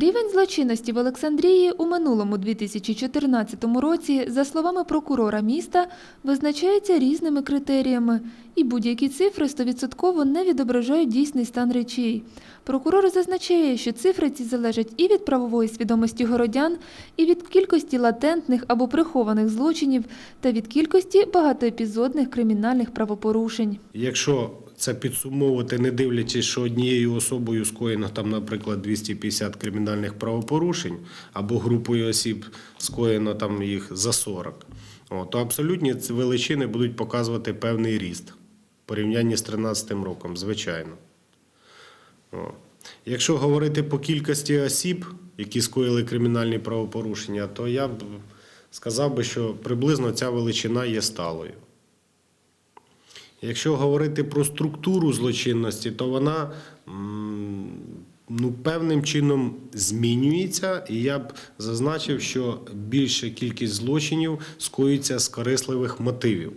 Рівень злочинності в Олександрії у минулому 2014 році, за словами прокурора міста, визначається різними критеріями, і будь-які цифри стовідсотково не відображають дійсний стан речей. Прокурор зазначає, що цифри ці залежать і від правової свідомості городян, і від кількості латентних або прихованих злочинів, та від кількості багатоепізодних кримінальних правопорушень. Якщо це підсумовувати, не дивлячись, що однією особою скоєно там, наприклад, 250 кримінальних правопорушень, або групою осіб скоєно там їх за 40, о, то абсолютні величини будуть показувати певний ріст в порівнянні з 2013 роком, звичайно. Якщо говорити по кількості осіб, які скоїли кримінальні правопорушення, то я б сказав би, що приблизно ця величина є сталою. Якщо говорити про структуру злочинності, то вона ну, певним чином змінюється, і я б зазначив, що більша кількість злочинів скоюється з корисливих мотивів.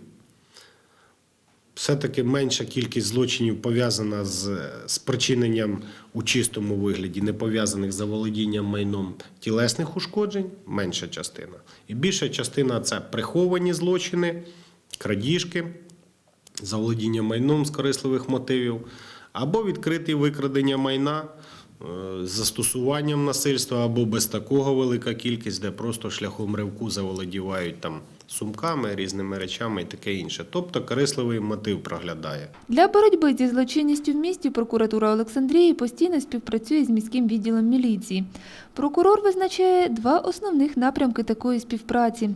Все-таки менша кількість злочинів пов'язана з спричиненням у чистому вигляді, не пов'язаних з заволодінням майном тілесних ушкоджень, менша частина. І більша частина це приховані злочини, крадіжки, заволодіння майном з корисливих мотивів, або відкриті викрадення майна е, з застосуванням насильства, або без такого велика кількість, де просто шляхом ривку заволодівають там сумками, різними речами і таке інше. Тобто корисливий мотив проглядає. Для боротьби зі злочинністю в місті прокуратура Олександрії постійно співпрацює з міським відділом міліції. Прокурор визначає два основних напрямки такої співпраці.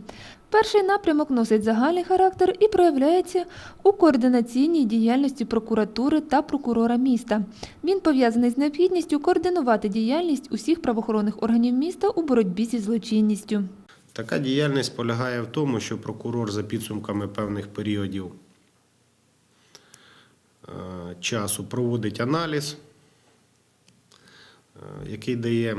Перший напрямок носить загальний характер і проявляється у координаційній діяльності прокуратури та прокурора міста. Він пов'язаний з необхідністю координувати діяльність усіх правоохоронних органів міста у боротьбі зі злочинністю. Така діяльність полягає в тому, що прокурор за підсумками певних періодів е, часу проводить аналіз, е, який дає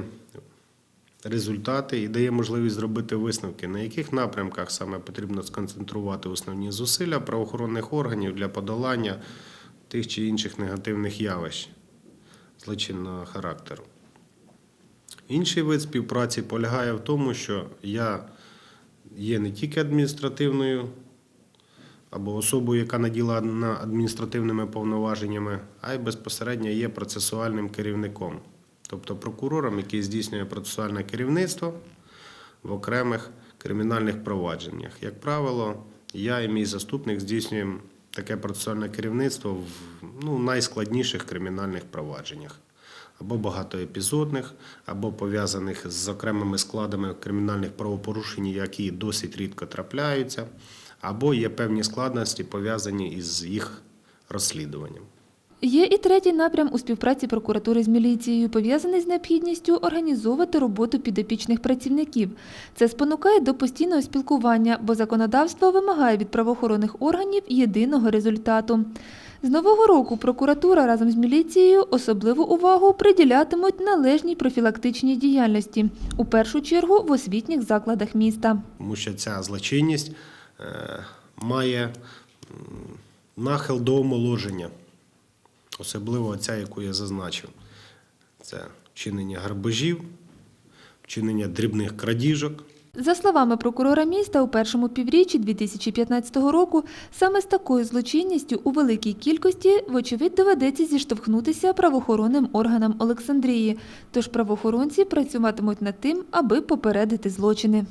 результати і дає можливість зробити висновки, на яких напрямках саме потрібно сконцентрувати основні зусилля правоохоронних органів для подолання тих чи інших негативних явищ злочинного характеру. Інший вид співпраці полягає в тому, що я є не тільки адміністративною або особою, яка наділена адміністративними повноваженнями, а й безпосередньо є процесуальним керівником, тобто прокурором, який здійснює процесуальне керівництво в окремих кримінальних провадженнях. Як правило, я і мій заступник здійснюємо таке процесуальне керівництво в ну, найскладніших кримінальних провадженнях або багатоепізодних, або пов'язаних з окремими складами кримінальних правопорушень, які досить рідко трапляються, або є певні складності пов'язані із їх розслідуванням. Є і третій напрям у співпраці прокуратури з міліцією, пов'язаний з необхідністю організовувати роботу підопічних працівників. Це спонукає до постійного спілкування, бо законодавство вимагає від правоохоронних органів єдиного результату. З нового року прокуратура разом з міліцією особливу увагу приділятимуть належній профілактичній діяльності, у першу чергу в освітніх закладах міста. тому що ця злочинність е, має нахил до омоложення, особливо ця, яку я зазначив. Це вчинення грабежів, вчинення дрібних крадіжок. За словами прокурора міста, у першому півріччі 2015 року саме з такою злочинністю у великій кількості, вочевидь, доведеться зіштовхнутися правоохоронним органам Олександрії. Тож правоохоронці працюватимуть над тим, аби попередити злочини.